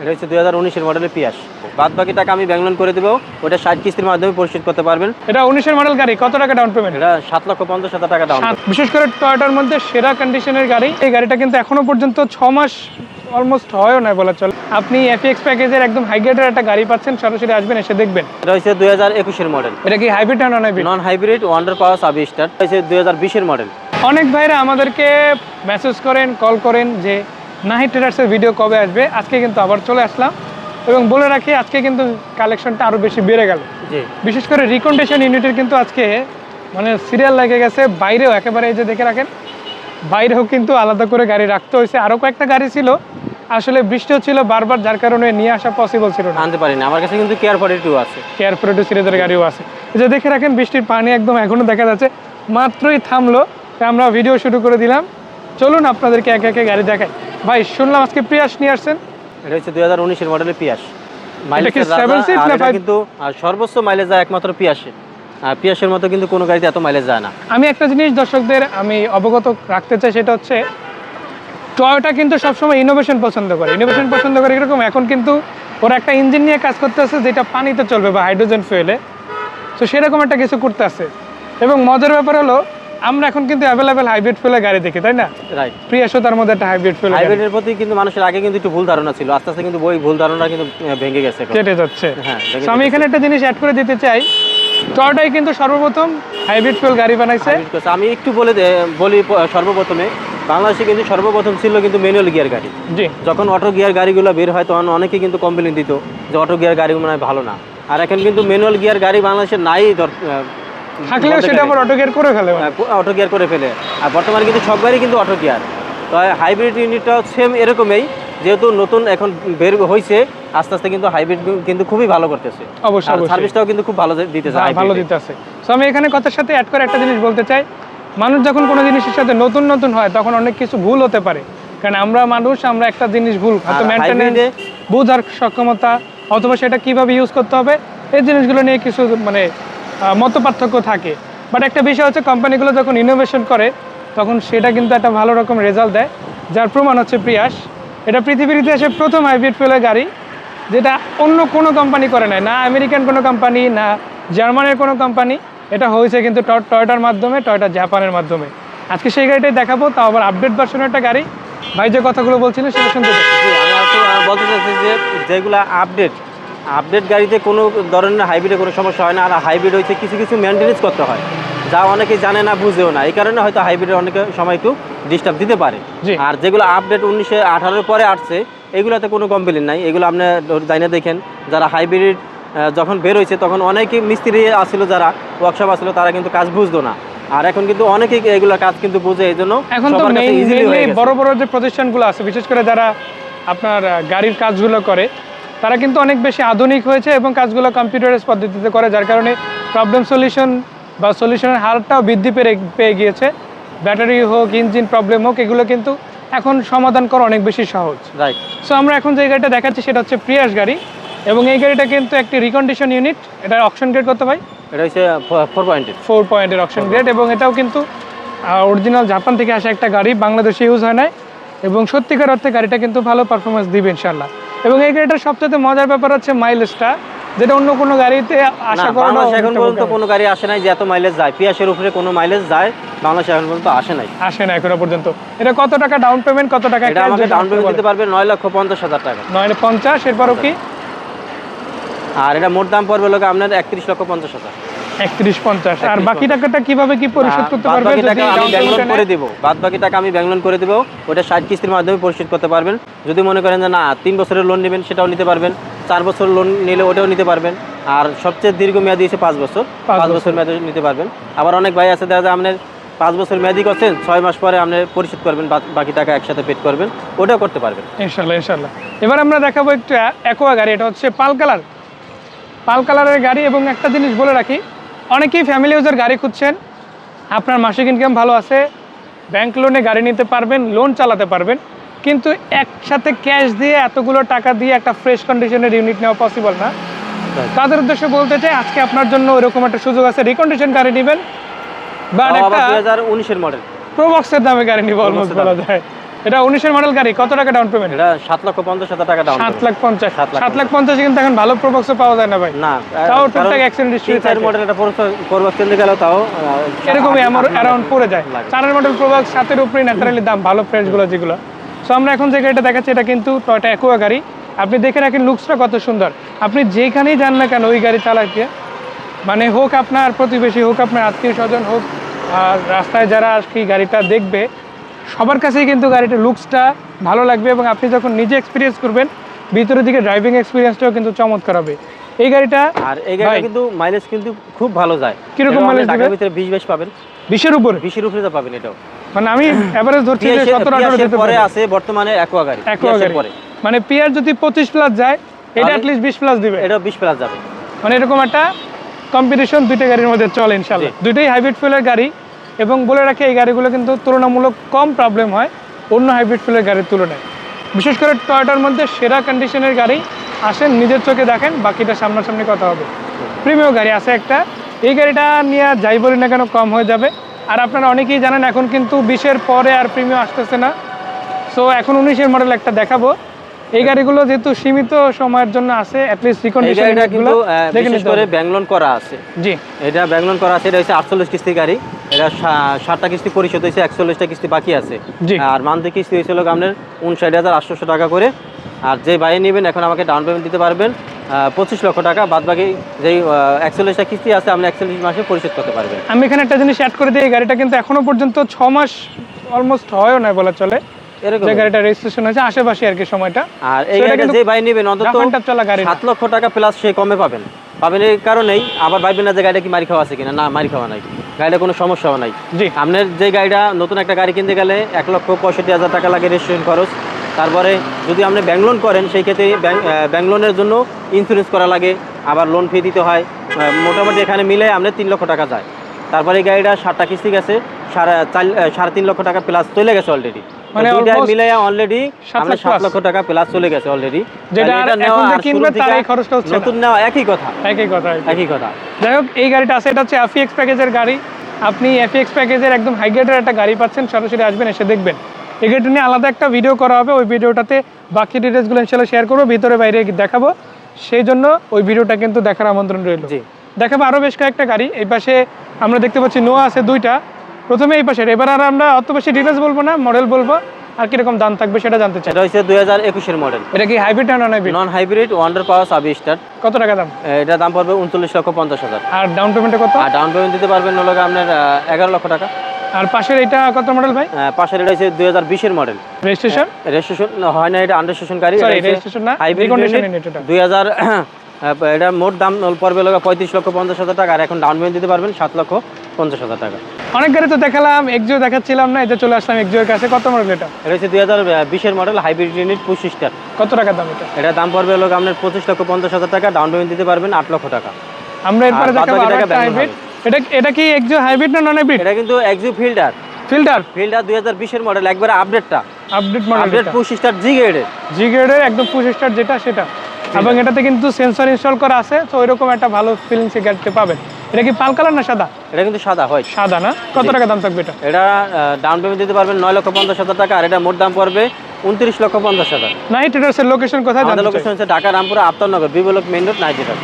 এটা হচ্ছে দুই হাজার উনিশের মডেলের পিয়াস। বাদ বাকি টাকা আমি ব্যাংক লোন করে দেবো ওটা ষাট কিস্তির মাধ্যমে পরিশোধ করতে পারবেন। এটা উনিশের মডেল গাড়ি কত টাকা ডাউন পেমেন্ট এটা সাত লক্ষ পঞ্চাশ হাজার টাকা দাম বিশেষ করে টয়টার মধ্যে সেরা কন্ডিশনের গাড়ি। এই গাড়িটা কিন্তু এখনও পর্যন্ত ছ মাস অলমোস্ট হয়ও না বলা চলে। আপনি এফএক্স প্যাকেজের একদম হাই গ্রেডের একটা গাড়ি পাচ্ছেন সরাসরি আসবেন এসে দেখবেন। এটা হচ্ছে দুই হাজার একুশের মডেল এটা কি হাইব্রিড না non hybrid non hybrid wonder power সাবি স্টার হচ্ছে দুই হাজার বিশের মডেল অনেক ভাইরা আমাদেরকে মেসেজ করেন কল করেন যে নাহি ট্রেডার্সের ভিডিও কবে আসবে? আজকে কিন্তু আবার চলে আসলাম। এবং বলে রাখি আজকে কিন্তু কালেকশনটা আরও বেশি বেড়ে গেল। বিশেষ করে রিকন্ডিশন ইউনিটের কিন্তু আজকে মানে সিরিয়াল লেগে গেছে বাইরেও একেবারে এই যে দেখে রাখেন বাইরেও কিন্তু আলাদা করে গাড়ি রাখতে হয়েছে। আরও কয়েকটা গাড়ি ছিল আসলে বৃষ্টিও ছিল বারবার যার কারণে নিয়ে আসা পসিবল ছিল না। আনতে পারিনি। আমার কাছে কিন্তু কেয়ার ফর্টি টু আছে। কেয়ার প্রোটো সিরিজের গাড়িও আছে। যে দেখে রাখেন বৃষ্টির পানি একদম এখনও দেখা যাচ্ছে মাত্রই থামলো। আমরা ভিডিও শুরু করে দিলাম। চলুন আপনাদেরকে একে একে গাড়ি দেখাই। ভাই শুনলাম আজকে প্রিয়াস নিয়ে আসছেন। এটা হচ্ছে দুই হাজার উনিশের মডেলের পিয়াস? কিন্তু আর সর্বোচ্চ মাইলেজ যায় একমাত্র পিয়াসে আর পিয়াসের মতো কিন্তু কোনো গাড়িতে এত মাইলেজ যায় না। আমি একটা জিনিস দর্শকদের আমি অবগত রাখতে চাই সেটা হচ্ছে টয়োটা কিন্তু সবসময় ইনোভেশন পছন্দ করে। ইনোভেশন পছন্দ করে এরকম এখন কিন্তু ওরা একটা ইঞ্জিন নিয়ে কাজ করতে আছে যেটা পানিতে চলবে বা হাইড্রোজেন ফুয়েলে তো সেরকম একটা কিছু করতে আছে। এবং মজার ব্যাপার হলো আমরা এখন কিন্তু অ্যাভেলেবেল হাইব্রিড ফুয়েলের গাড়ি দেখি তাই না? রাইট প্রিয়াসও তার মধ্যে একটা হাইব্রিড ফুয়েল হাইব্রিডের প্রতি কিন্তু মানুষের আগে কিন্তু একটু ভুল ধারণা ছিল। আস্তে আস্তে কিন্তু ওই ভুল ধারণা কিন্তু ভেঙে গেছে। কেটে যাচ্ছে। হ্যাঁ তো আমি এখানে একটা জিনিস অ্যাড করে দিতে চাই। টয়োটাই কিন্তু সর্বপ্রথম হাইব্রিড ফুয়েল গাড়ি বানাইছে। আমি একটু বলে বলি সর্বপ্রথমে বাংলাদেশে কিন্তু সর্বপ্রথম ছিল কিন্তু ম্যানুয়াল গিয়ার গাড়ি। জি। যখন অটো গিয়ার গাড়িগুলো বের হয় তখন অনেকে কিন্তু কমপ্লেন দিত যে অটো গিয়ার গাড়ি মনে হয় ভালো না। আর এখন কিন্তু ম্যানুয়াল গিয়ার গাড়ি বাংলাদেশে নাই থাকলেও সেটা আবার অটো গিয়ার করে ফেলে মানে। অটো গিয়ার করে ফেলে। আর বর্তমানে কিন্তু সব গাড়ি কিন্তু অটো গিয়ার তো হাইব্রিড ইউনিটটা সেম এরকমই যেহেতু নতুন এখন বের হয়েছে আস্তে আস্তে কিন্তু হাইব্রিড কিন্তু খুবই ভালো করতেছে। অবশ্যই সার্ভিসটাও কিন্তু খুব ভালো দিতেছে হ্যাঁ, ভালো। তো আমি এখানে কথার সাথে অ্যাড করে একটা জিনিস বলতে চাই। মানুষ যখন কোনো জিনিসের সাথে নতুন নতুন হয় তখন অনেক কিছু ভুল হতে পারে। কারণ আমরা মানুষ আমরা একটা জিনিস ভুল হয়তো বোঝার সক্ষমতা অথবা সেটা কীভাবে ইউজ করতে হবে এই জিনিসগুলো নিয়ে কিছু মানে মত পার্থক্য থাকে। বাট একটা বিষয় হচ্ছে কোম্পানিগুলো যখন ইনোভেশন করে, তখন সেটা কিন্তু একটা ভালো রকম রেজাল্ট দেয়। যার প্রমাণ হচ্ছে প্রিয়াস। এটা পৃথিবীর ইতিহাসে প্রথম হাইব্রিড ফুয়েলের গাড়ি, যেটা অন্য কোনো কোম্পানি করে নাই। না আমেরিকান কোনো কোম্পানি, না জার্মানের কোনো কোম্পানি। এটা হয়েছে কিন্তু টয়টার মাধ্যমে টয়টা জাপানের মাধ্যমে। আজকে সেই গাড়িটাই দেখাবো, তাও আবার আপডেট ভার্সনের একটা গাড়ি। ভাই যে কথাগুলো বলছিলেন সেটা শুনতে বলতে যে যেগুলো আপডেট আপডেট গাড়িতে কোনো ধরনের হাইব্রিডে কোনো সমস্যা হয় না। আর হাইব্রিড হচ্ছে কিছু কিছু মেনটেনেন্স করতে হয়। যা অনেকে জানে না বুঝেও না। এই কারণে হয়তো হাইব্রিডের অনেক সময় একটু ডিস্টার্ব দিতে পারে। আর যেগুলো আপডেট উনিশশো আঠারোর পরে আসছে এগুলোতে কোনো কমপ্লেন নাই। এগুলো আপনি জানি দেখেন। যারা হাইব্রিড যখন বের হয়েছে তখন অনেকেই মিস্ত্রি আসছিল যারা ওয়ার্কশপ আসছিল তারা কিন্তু কাজ বুঝতো না। আর এখন কিন্তু অনেকেই এগুলো কাজ কিন্তু বুঝে এই জন্য এখন তো। বড় বড় যে প্রতিষ্ঠানগুলো আছে বিশেষ করে যারা আপনার গাড়ির কাজগুলো করে তারা কিন্তু অনেক বেশি আধুনিক হয়েছে এবং কাজগুলো কম্পিউটারাইজ পদ্ধতিতে করে যার কারণে প্রবলেম সলিউশন বা সলিউশনের হারটাও বৃদ্ধি পেয়ে পেয়ে গিয়েছে। ব্যাটারি হোক ইঞ্জিন প্রবলেম হোক এগুলো কিন্তু এখন সমাধান করা অনেক বেশি সহজ। রাইট সো আমরা এখন যে গাড়িটা দেখাচ্ছি সেটা হচ্ছে প্রিয়াস গাড়ি। এবং এই গাড়িটা কিন্তু একটি রিকন্ডিশন ইউনিট এটা অপশন গ্রেড করতে ভাই? এটা হচ্ছে ফোর পয়েন্টেড ফোর পয়েন্টের অপশন গ্রেড এবং এটাও কিন্তু অরিজিনাল জাপান থেকে আসা একটা গাড়ি বাংলাদেশে ইউজ হয় নাই। এবং সত্যিকার অর্থে গাড়িটা কিন্তু ভালো পারফরমেন্স দিবে ইনশাল্লাহ এবং এই গাড়িটার সবচেয়ে মজার ব্যাপার হচ্ছে মাইলেজটা যেটা অন্য কোনো গাড়িতে আশা করা বাংলাদেশে এখন পর্যন্ত কোনো গাড়ি আসে নাই যে এত মাইলেজ যায়। পিয়াসের উপরে কোনো মাইলেজ যায় বাংলাদেশে এখন পর্যন্ত আসে নাই। আসে না এখনও পর্যন্ত। এটা কত টাকা ডাউন পেমেন্ট কত টাকা এটা আমাকে ডাউন পেমেন্ট দিতে পারবে নয় লক্ষ পঞ্চাশ হাজার টাকা। নয় পঞ্চাশ এরপরও কি? আর এটা মোট দাম পড়বে লোক আপনার একত্রিশ লক্ষ পঞ্চাশ হাজার। একত্রিশ পঞ্চাশ। আর বাকি টাকাটা কীভাবে কি পরিশোধ করতে বাদ পারবে? বাকি যদি আমি ব্যাংক করে? দেবো। বাদ বাকি টাকা আমি ব্যাংক লোন করে দেবো। ওটা ষাট কিস্তির মাধ্যমে পরিশোধ করতে পারবেন। যদি মনে করেন যে না তিন বছরের লোন নেবেন সেটাও নিতে পারবেন। চার বছর লোন নিলে ওটাও নিতে পারবেন। আর সবচেয়ে দীর্ঘ মেয়াদি হচ্ছে পাঁচ বছর। পাঁচ বছর। মেয়াদি নিতে পারবেন। আবার অনেক ভাই আছে দেখা যায় আপনার পাঁচ বছর মেয়াদি করছেন ছয় মাস পরে আপনি পরিশোধ করবেন বাকি টাকা একসাথে পেড করবেন। ওটাও করতে পারবেন। ইনশাল্লাহ ইনশাল্লাহ। এবার আমরা দেখাবো একটা অ্যাকোয়া গাড়ি এটা হচ্ছে পাল কালার। পাল কালারের গাড়ি এবং একটা জিনিস বলে রাখি অনেকেই ফ্যামিলি ইউজের গাড়ি খুঁজছেন। আপনার মাসিক ইনকাম ভালো আছে ব্যাংক লোনে গাড়ি নিতে পারবেন লোন চালাতে পারবেন কিন্তু একসাথে ক্যাশ দিয়ে এতগুলো টাকা দিয়ে একটা ফ্রেশ কন্ডিশনের ইউনিট নেওয়া পসিবল না। তাদের উদ্দেশ্যে বলতে চাই আজকে আপনার জন্য ওরকম একটা সুযোগ আছে রিকন্ডিশন গাড়ি নেবেন বা একটা দুই হাজার উনিশের মডেল প্রোবক্সের দামে গাড়ি নিব অলমোস্ট বলা যায়। এটা উনিশের মডেল গাড়ি কত টাকা ডাউন পেমেন্ট এটা সাত লক্ষ পঞ্চাশ হাজার টাকা ডাউন সাত লাখ পঞ্চাশ। সাত লাখ পঞ্চাশে। কিন্তু এখন ভালো প্রবক্সও পাওয়া যায় না ভাই। না তাও টুকটাক তিন চার থাকে। মডেল এটা পূর্ব কেন্দ্রে গেলেও তাও এরকমই আমার অ্যারাউন্ড পড়ে যায়। চারের মডেল প্রোবাক্স সাতের উপরে ন্যাচারালি দাম ভালো ফ্রেশগুলো যেগুলো। সো আমরা এখন যে গাড়িটা দেখাচ্ছি এটা কিন্তু টয়টা অ্যাকোয়া গাড়ি। আপনি দেখে রাখেন লুকসটা কত সুন্দর। আপনি যেখানেই যান না কেন ওই গাড়ি চালাতে মানে হোক আপনার প্রতিবেশী হোক আপনার আত্মীয় স্বজন হোক আর রাস্তায় যারা আর কি গাড়িটা দেখবে সবার কাছেই কিন্তু গাড়িটার লুকসটা ভালো লাগবে এবং আপনি যখন নিজে এক্সপিরিয়েন্স করবেন ভিতরের দিকে ড্রাইভিং এক্সপিরিয়েন্সটাও কিন্তু চমৎকার হবে। এই গাড়িটা আর এই গাড়িটা কিন্তু মাইলেজ কিন্তু খুব ভালো যায়। কীরকম ঢাকার দিবে? ভিতরে বিশ বাইশ পাবেন। বিশের উপরে? বিশের উপরে তো পাবেন এটাও। মানে আমি এভারেজ ধরছি যে পিয়াসের- সতেরো আঠারো পিয়াসের পরে আছে বর্তমানে অ্যাকোয়া গাড়ি অ্যাকোয়া গাড়ি। পরে। মানে পিয়ার যদি পঁচিশ প্লাস যায় এটা তাহলে- অ্যাটলিস্ট বিশ প্লাস দিবে। এটা বিশ প্লাস যাবে। মানে এরকম একটা কম্পিটিশন দুইটা গাড়ির মধ্যে চলে ইনশাল্লাহ দুইটাই হাইব্রিড ফুয়েলের গাড়ি। এবং বলে রাখি এই গাড়িগুলো কিন্তু তুলনামূলক কম প্রবলেম হয় অন্য হাইব্রিড ফুলের গাড়ির তুলনায়। বিশেষ করে টয়টার মধ্যে সেরা কন্ডিশনের গাড়ি আসেন নিজের চোখে দেখেন বাকিটা সামনাসামনি কথা হবে। প্রিমিয় গাড়ি আছে একটা। এই গাড়িটা নিয়ে আর যাই বলি না কেন কম হয়ে যাবে। আর আপনারা অনেকেই জানেন এখন কিন্তু বিশের পরে আর প্রিমিয় আসতেছে না। সো এখন উনিশের মডেল একটা দেখাবো। এই গাড়িগুলো যেহেতু সীমিত সময়ের জন্য আছে অ্যাটলিস্ট রিকন্ডিশন কিন্তু বিশেষ করে। ব্যাংলোন করা আছে। জি। এটা ব্যাংলোন করা আছে এটা হচ্ছে আটচল্লিশ কিস্তি গাড়ি। এটা ষাটটা কিস্তি পরিশোধ হয়েছে একচল্লিশটা কিস্তি বাকি আছে। আর মান্থলি কিস্তি হয়েছিল আপনার উনষাট হাজার আটশোশো টাকা করে। আর যে বাইরে নেবেন এখন আমাকে ডাউন পেমেন্ট দিতে পারবেন পঁচিশ লক্ষ টাকা। বাদ বাকি যেই একচল্লিশটা কিস্তি আছে আপনি একচল্লিশ মাসে পরিশোধ করতে পারবেন। আমি এখানে একটা জিনিস অ্যাড করে দিই এই গাড়িটা কিন্তু এখনও পর্যন্ত ছ মাস অলমোস্ট হয়ও না বলা চলে। এরকম গাড়িটা রেজিস্ট্রেশন হয়েছে আশেপাশে আর কি সময়টা। আর এই গাড়িটা যে নেবেন অন্তত। সাত লক্ষ টাকা প্লাস সে কমে পাবেন। পাবেন এই কারণেই আবার ভাববেন না যে গাড়িটা কি মারি খাওয়া আছে কিনা। না মারি খাওয়া নাই। গাড়িটা কোনো সমস্যাও নাই। জি। আপনার যে গাড়িটা নতুন একটা গাড়ি কিনতে গেলে এক লক্ষ পঁয়ষট্টি হাজার টাকা লাগে রেজিস্ট্রেশন খরচ। তারপরে যদি আপনি ব্যাংক লোন করেন সেই ক্ষেত্রে ব্যাংক লোনের জন্য ইন্স্যুরেন্স করা লাগে। আবার লোন ফি দিতে হয়। মোটামুটি এখানে মিলে আপনার তিন লক্ষ টাকা যায়। তারপরে এই গাড়িটা সাতটা কিস্তি গেছে। সাড়ে সাড়ে তিন লক্ষ টাকা প্লাস চলে গেছে অলরেডি মানে মিলে অলরেডি আমরা সাত লক্ষ টাকা প্লাস চলে গেছে অলরেডি যেটা এখন যে কিনবে তার এই খরচটা হচ্ছে। নতুন নেওয়া একই কথা। একই কথা একই। কথা। যাই হোক এই গাড়িটা আছে এটা হচ্ছে এফিএক্স প্যাকেজের গাড়ি। আপনি এফিএক্স প্যাকেজের একদম হাই গ্রেডের একটা গাড়ি পাচ্ছেন সরাসরি আসবেন এসে দেখবেন। নিয়ে আলাদা একটা ভিডিও করা হবে ওই ভিডিওটাতে বাকি ডিটেলসগুলো ইনশাল্লাহ শেয়ার করব ভিতরে বাইরে দেখাবো। সেই জন্য ওই ভিডিওটা কিন্তু দেখার আমন্ত্রণ রইল। দেখাবো আরও বেশ কয়েকটা গাড়ি এই পাশে আমরা দেখতে পাচ্ছি নোয়া আছে দুইটা। প্রথমে এই পাশে এবার আর আমরা অত বেশি ডিটেলস বলব না মডেল বলব আর কীরকম দাম থাকবে সেটা জানতে চাই। এটা হচ্ছে দুই হাজার একুশের মডেল এটা কি হাইব্রিড না non hybrid non hybrid wonder power সাবি স্টার কত টাকা দাম? এটা দাম পড়বে উনচল্লিশ লক্ষ পঞ্চাশ হাজার। আর ডাউন পেমেন্টে কত? আর ডাউন পেমেন্ট দিতে পারবেন হলো আপনার এগারো লক্ষ টাকা। আর পাশের এটা কত মডেল ভাই? পাশের এটা হচ্ছে দুই হাজার বিশের মডেল রেজিস্ট্রেশন রেজিস্ট্রেশন হয় না এটা আন্ডার স্টেশন গাড়ি রেজিস্ট্রেশন না এটা। দুই হাজার এটা মোট দাম পড়বে হলো পঁয়ত্রিশ লক্ষ পঞ্চাশ হাজার টাকা আর এখন ডাউন পেমেন্ট দিতে পারবেন সাত লক্ষ পঞ্চাশ হাজার টাকা। অনেক গাড়ি তো দেখালাম এক্সিও দেখাচ্ছিলাম না এটা চলে আসলাম এক্সিওর কাছে। কত মডেল এটা? এটা হচ্ছে দুই হাজার বিশের মডেল হাইব্রিড ইউনিট পঁচিশ কত টাকা দাম এটা? এটা দাম পড়বে হলো আপনার পঁচিশ লক্ষ পঞ্চাশ হাজার টাকা ডাউন পেমেন্ট দিতে পারবেন আট লক্ষ টাকা। আমরা এরপরে দেখাবো হাইব্রিড এটা এটা কি এক্সিও হাইব্রিড না নন হাইব্রিড এটা কিন্তু এক্সিউ ফিল্ডার ফিল্টার ফিল্ডার দুই হাজার বিশের মডেল একবারে আপডেটটা আপডেট মডেল আপডেট পঁচিশ স্টার জি গ্রেডের জি গ্রেডের একদম পুশ স্টার যেটা সেটা। এবং এটাতে কিন্তু সেন্সর ইনস্টল করা আছে তো ওইরকম একটা ভালো ফিলিংস গাড়িতে পাবেন। এটা কি পাল কালার না সাদা? এটা কিন্তু সাদা হয় সাদা না? কত টাকা দাম থাকবে এটা? এটা ডাউন পেমেন্ট দিতে পারবেন নয় লক্ষ পঞ্চাশ হাজার টাকা আর এটা মোট দাম পড়বে উনত্রিশ লক্ষ পঞ্চাশ হাজার। নাইট রাইডার্সের লোকেশন কোথায় লোকেশন হচ্ছে Dhaka Rampura Aftabnagar B block main road নাইজেরা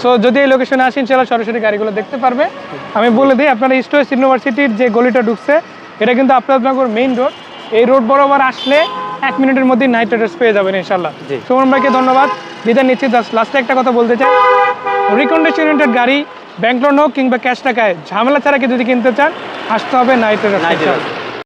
so যদি এই লোকেশনে আসেন ইনশাল্লাহ সরাসরি গাড়িগুলো দেখতে পারবে। আমি বলে দিই আপনারা ইস্ট ওয়েস্ট ইউনিভার্সিটির যে গলিটা ঢুকছে এটা কিন্তু আপনার মেইন রোড এই রোড বরাবর আসলে এক মিনিটের মধ্যে নাইট রাইডার্স পেয়ে যাবেন ইনশাল্লাহ। সুমন ভাইকে ধন্যবাদ। বিদায় নিচ্ছি লাস্টে একটা কথা বলতে চাই। রিকন্ডিশন গাড়ি ব্যাংক লোন হোক কিংবা ক্যাশ টাকায় ঝামেলা ছাড়া কি যদি কিনতে চান? আসতে হবে নাইটের নাইটের